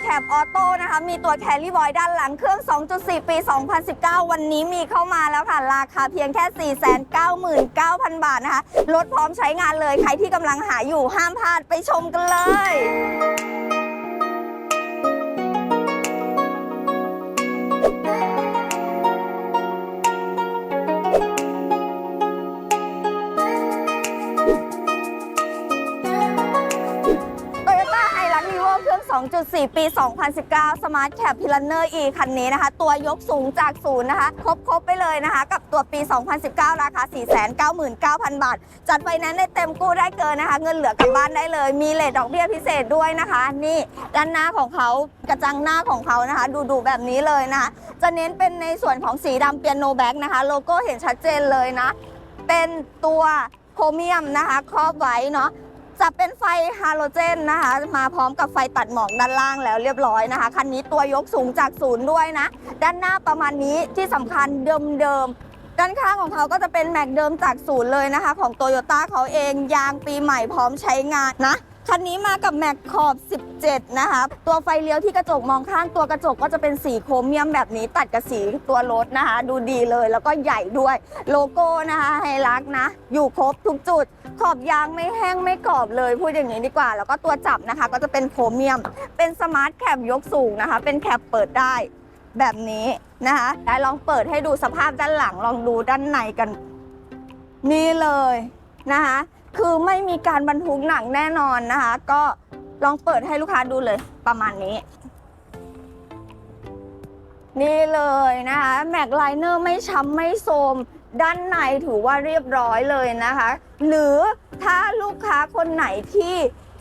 แคบออโต้นะคะ มีตัวแครี่บอยด้านหลังเครื่อง 2.4 ปี 2019 วันนี้มีเข้ามาแล้วค่ะ ราคาเพียงแค่ 499,000 บาทนะคะ รถพร้อมใช้งานเลย ใครที่กำลังหาอยู่ห้ามพลาดไปชมกันเลย 1.4 ปี 2019 Smart Cap p i l a n n e r E คันนี้นะคะ ตัวยกสูงจากศูนย์นะคะ ครบครบไปเลยนะคะ กับตัวปี 2019 ราคา 499,000 บาท จัดไฟนั้นได้เต็มกู้ได้เกินนะคะ เงินเหลือกลับบ้านได้เลย มีเลทดอกเบี้ยพิเศษด้วยนะคะ นี่ด้านหน้าของเขากระจังหน้าของเขานะคะ ดูดูแบบนี้เลยนะคะ จะเน้นเป็นในส่วนของสีดำเปียโนแบ็กนะคะ โลโก้เห็นชัดเจนเลยนะ เป็นตัวโครเมียมนะคะ ครอบไว้เนาะ จะเป็นไฟฮาโลเจนนะคะ มาพร้อมกับไฟตัดหมอกด้านล่างแล้วเรียบร้อยนะคะ คันนี้ตัวยกสูงจากศูนย์ด้วยนะ ด้านหน้าประมาณนี้ที่สำคัญเดิมๆ ด้านข้างของเขาก็จะเป็นแม็กเดิมจากศูนย์เลยนะคะ ของโตโยต้าเขาเองยางปีใหม่พร้อมใช้งานนะ คันนี้มากับแม็กขอบ 17 นะคะ ตัวไฟเลี้ยวที่กระจกมองข้างตัวกระจกก็จะเป็นสีโครเมียมแบบนี้ตัดกับสีตัวรถนะคะ ดูดีเลยแล้วก็ใหญ่ด้วย โลโก้นะคะไฮรักนะ อยู่ครบทุกจุด ขอบยางไม่แห้งไม่กรอบเลย พูดอย่างนี้ดีกว่า แล้วก็ตัวจับนะคะ ก็จะเป็นโครเมียม เป็นสมาร์ทแคปยกสูงนะคะ เป็นแคปเปิดได้แบบนี้นะคะได้ลองเปิดให้ดูสภาพด้านหลังลองดูด้านในกัน นี่เลยนะคะ คือไม่มีการบรรทุกหนังแน่นอนนะคะ ก็ลองเปิดให้ลูกค้าดูเลยประมาณนี้ นี่เลยนะคะแม็กไลเนอร์ไม่ช้ำไม่โทมด้านในถือว่าเรียบร้อยเลยนะคะ หรือถ้าลูกค้าคนไหนที่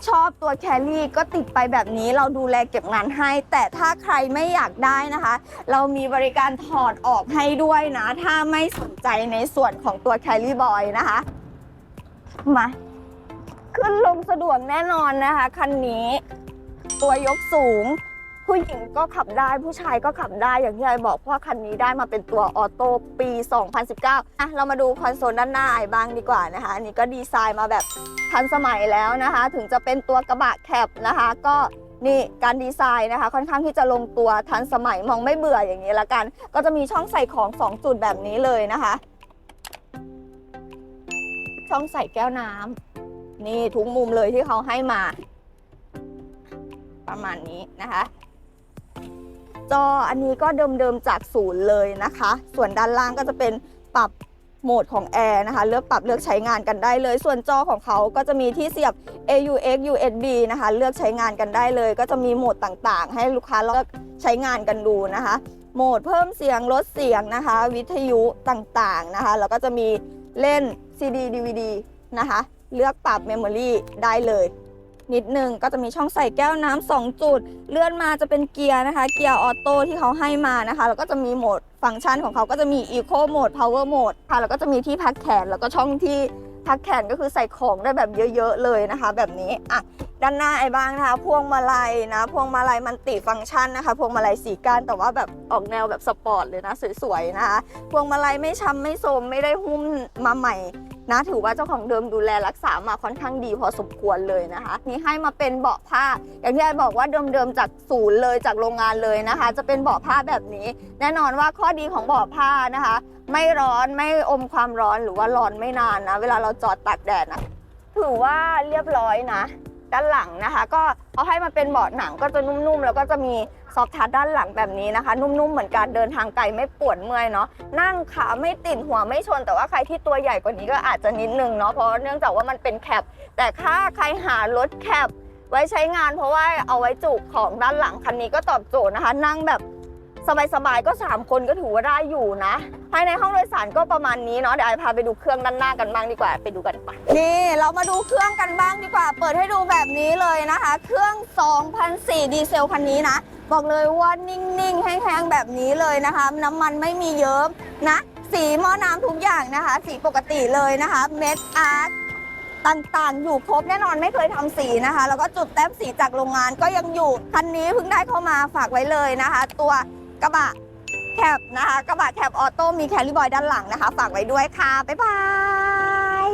ชอบตัวแคลรี่ก็ติดไปแบบนี้เราดูแลเก็บงานให้ แต่ถ้าใครไม่อยากได้นะคะ เรามีบริการถอดออกให้ด้วยนะ ถ้าไม่สนใจในส่วนของตัวแคลรี่บอยนะคะ มาขึ้นลงสะดวกแน่นอนนะคะ คันนี้ ตัวยกสูง ผู้หญิงก็ขับได้ผู้ชายก็ขับได้อย่างที่ไอบอกเพราะว่าคันนี้ได้มาเป็นตัวออโต้ปี 2019อะเรามาดูคอนโซลด้านหน้าไอบ้างดีกว่านะคะ อันนี้ก็ดีไซน์มาแบบทันสมัยแล้วนะคะ ถึงจะเป็นตัวกระบะแคปนะคะ ก็นี่การดีไซน์นะคะ ค่อนข้างที่จะลงตัวทันสมัยมองไม่เบื่ออย่างนี้ละกัน ก็จะมีช่องใส่ของ 2 จุดแบบนี้เลยนะคะ ช่องใส่แก้วน้ำนี่ทุกมุมเลยที่เขาให้มา ประมาณนี้นะคะ จออันนี้ก็เดิมๆจากศูนย์เลยนะคะ ส่วนด้านล่างก็จะเป็นปรับโหมดของแอร์นะคะ เลือกปรับเลือกใช้งานกันได้เลย ส่วนจอของเขาก็จะมีที่เสียบ AUX USB นะคะ เลือกใช้งานกันได้เลย ก็จะมีโหมดต่างๆ ให้ลูกค้าเลือกใช้งานกันดูนะคะ โหมดเพิ่มเสียงลดเสียงนะคะ วิทยุต่างๆนะคะ แล้วก็จะมีเล่น CD DVD นะคะ เลือกปรับเมมโมรีได้เลยนิดนึงก็จะมีช่องใส่แก้วน้ำสองจุด เลื่อนมาจะเป็นเกียร์นะคะ เกียร์ออโต้ที่เขาให้มานะคะ แล้วก็จะมีโหมดฟังก์ชันของเขาก็จะมี Eco Mode Power Mode ค่ะ แล้วก็จะมีที่พักแขน แล้วก็ช่องที่พักแขนก็คือใส่ของได้แบบเยอะๆเลยนะคะ แบบนี้อะด้านหน้าไอ้บ้างนะคะพวงมาลัยนะ พวงมาลัยมันติฟังก์ชันนะคะพวงมาลัยสีก้านแต่ว่าแบบออกแนวแบบสปอร์ตเลยนะสวยๆนะคะ พวงมาลัยไม่ช้ำไม่โทมไม่ได้หุ้มมาใหม่ นะถือว่าเจ้าของเดิมดูแลรักษามาค่อนข้างดีพอสมควรเลยนะคะ นี่ให้มาเป็นเบาะผ้า อย่างที่ไอบอกว่าเดิมๆจากศูนย์เลยจากโรงงานเลยนะคะ จะเป็นเบาะผ้าแบบนี้ แน่นอนว่าข้อดีของเบาะผ้านะคะ ไม่ร้อนไม่อมความร้อนหรือว่าร้อนไม่นานนะ เวลาเราจอดตากแดดนะถือว่าเรียบร้อยนะ ด้านหลังนะคะ ก็เอาให้มันเป็นเบาะหนังก็จะนุ่มๆ แล้วก็จะมีซอฟทัชด้านหลังแบบนี้นะคะ นุ่มๆ เหมือนการเดินทางไกลไม่ปวดเมื่อยเนาะนั่งขาไม่ติดหัวไม่ชน แต่ว่าใครที่ตัวใหญ่กว่านี้ก็อาจจะนิดนึงเนาะเพราะเนื่องจากว่ามันเป็นแคปแต่ถ้าใครหารถแคปไว้ใช้งานเพราะว่าเอาไว้จุของด้านหลังคันนี้ก็ตอบโจทย์นะคะ นั่งแบบ สบายๆก็ 3 คนก็ถือว่าได้อยู่นะ ภายในห้องโดยสารก็ประมาณนี้เนาะเดี๋ยวไอพาไปดูเครื่องด้านหน้ากันบ้างดีกว่าไปดูกันปนี่เรามาดูเครื่องกันบ้างดีกว่า เปิดให้ดูแบบนี้เลยนะคะ เครื่อง 2004 ดีเซลคันนี้นะ บอกเลยว่านิ่งๆแห้งๆแบบนี้เลยนะคะ น้ำมันไม่มีเยิ้มนะ สีหม้อน้ำทุกอย่างนะคะ สีปกติเลยนะคะเม็ดอาร์ตต่างๆ อยู่ครบแน่นอนไม่เคยทำสีนะคะ แล้วก็จุดแต้มสีจากโรงงานก็ยังอยู่ คันนี้เพิ่งได้เข้ามาฝากไว้เลยนะคะ ตัว กระบะแคบนะคะกระบะแคบออโต้มีแคลิบอยด้านหลังนะคะ ฝากไว้ด้วยค่ะ บ๊ายบาย